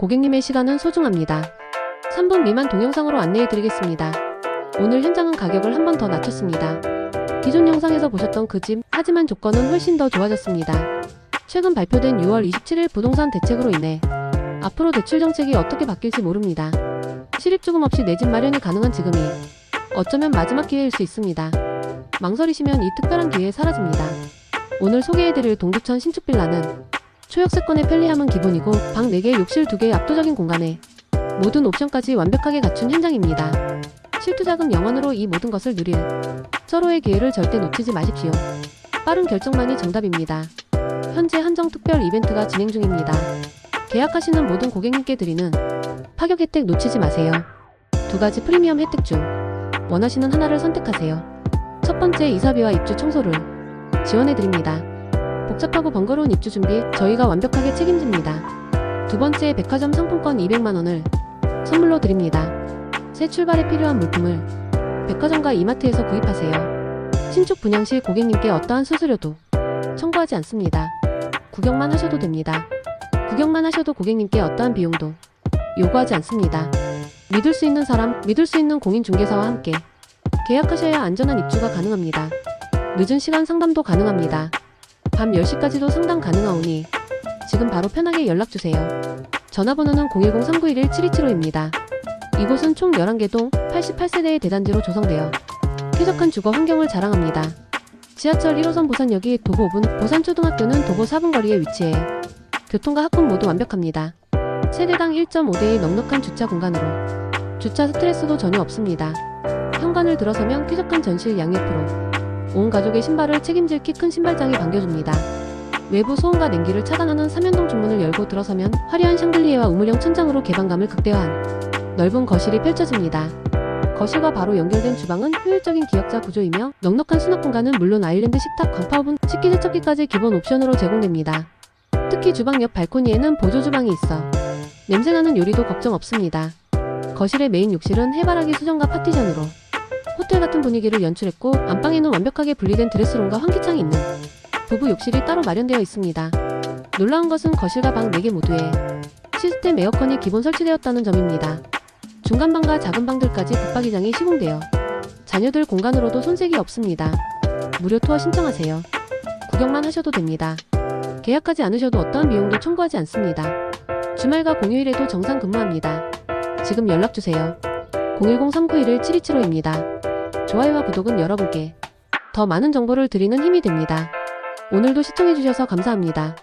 고객님의 시간은 소중합니다. 3분 미만 동영상으로 안내해 드리겠습니다. 오늘 현장은 가격을 한 번 더 낮췄습니다. 기존 영상에서 보셨던 그 집, 하지만 조건은 훨씬 더 좋아졌습니다. 최근 발표된 6월 27일 부동산 대책으로 인해 앞으로 대출 정책이 어떻게 바뀔지 모릅니다. 실입주금 없이 내 집 마련이 가능한 지금이 어쩌면 마지막 기회일 수 있습니다. 망설이시면 이 특별한 기회 사라집니다. 오늘 소개해드릴 동두천 신축 빌라는 초역세권의 편리함은 기본이고 방 4개, 욕실 2개의 압도적인 공간에 모든 옵션까지 완벽하게 갖춘 현장입니다. 실투자금 영원으로 이 모든 것을 누릴 서로의 기회를 절대 놓치지 마십시오. 빠른 결정만이 정답입니다. 현재 한정 특별 이벤트가 진행 중입니다. 계약하시는 모든 고객님께 드리는 파격 혜택 놓치지 마세요. 두 가지 프리미엄 혜택 중 원하시는 하나를 선택하세요. 첫 번째 이사비와 입주 청소를 지원해 드립니다. 복잡하고 번거로운 입주 준비 저희가 완벽하게 책임집니다. 두 번째 백화점 상품권 200만 원을 선물로 드립니다. 새 출발에 필요한 물품을 백화점과 이마트에서 구입하세요. 신축 분양 시 고객님께 어떠한 수수료도 청구하지 않습니다. 구경만 하셔도 됩니다. 구경만 하셔도 고객님께 어떠한 비용도 요구하지 않습니다. 믿을 수 있는 사람, 믿을 수 있는 공인중개사와 함께 계약하셔야 안전한 입주가 가능합니다. 늦은 시간 상담도 가능합니다. 밤 10시까지도 상담 가능하오니 지금 바로 편하게 연락주세요. 전화번호는 010-391-7275입니다. 이곳은 총 11개 동 88세대의 대단지로 조성되어 쾌적한 주거 환경을 자랑합니다. 지하철 1호선 보산역이 도보 5분, 보산초등학교는 도보 4분 거리에 위치해 교통과 학군 모두 완벽합니다. 세대당 1.5대의 넉넉한 주차 공간으로 주차 스트레스도 전혀 없습니다. 현관을 들어서면 쾌적한 전실 양옆으로 온 가족의 신발을 책임질 키 큰 신발장이 반겨줍니다. 외부 소음과 냉기를 차단하는 삼연동 중문을 열고 들어서면 화려한 샹들리에와 우물형 천장으로 개방감을 극대화한 넓은 거실이 펼쳐집니다. 거실과 바로 연결된 주방은 효율적인 기역자 구조이며 넉넉한 수납 공간은 물론 아일랜드 식탁, 광파 오븐, 식기 세척기까지 기본 옵션으로 제공됩니다. 특히 주방 옆 발코니에는 보조 주방이 있어 냄새나는 요리도 걱정 없습니다. 거실의 메인 욕실은 해바라기 수정과 파티션으로 호텔 같은 분위기를 연출했고 안방에는 완벽하게 분리된 드레스룸과 환기창이 있는 부부 욕실이 따로 마련되어 있습니다. 놀라운 것은 거실과 방 4개 모두에 시스템 에어컨이 기본 설치되었다는 점입니다. 중간 방과 작은 방들까지 붙박이장이 시공되어 자녀들 공간으로도 손색이 없습니다. 무료 투어 신청하세요. 구경만 하셔도 됩니다. 계약하지 않으셔도 어떠한 비용도 청구하지 않습니다. 주말과 공휴일에도 정상 근무합니다. 지금 연락주세요. 010-391-7275입니다. 좋아요와 구독은 여러분께 더 많은 정보를 드리는 힘이 됩니다. 오늘도 시청해주셔서 감사합니다.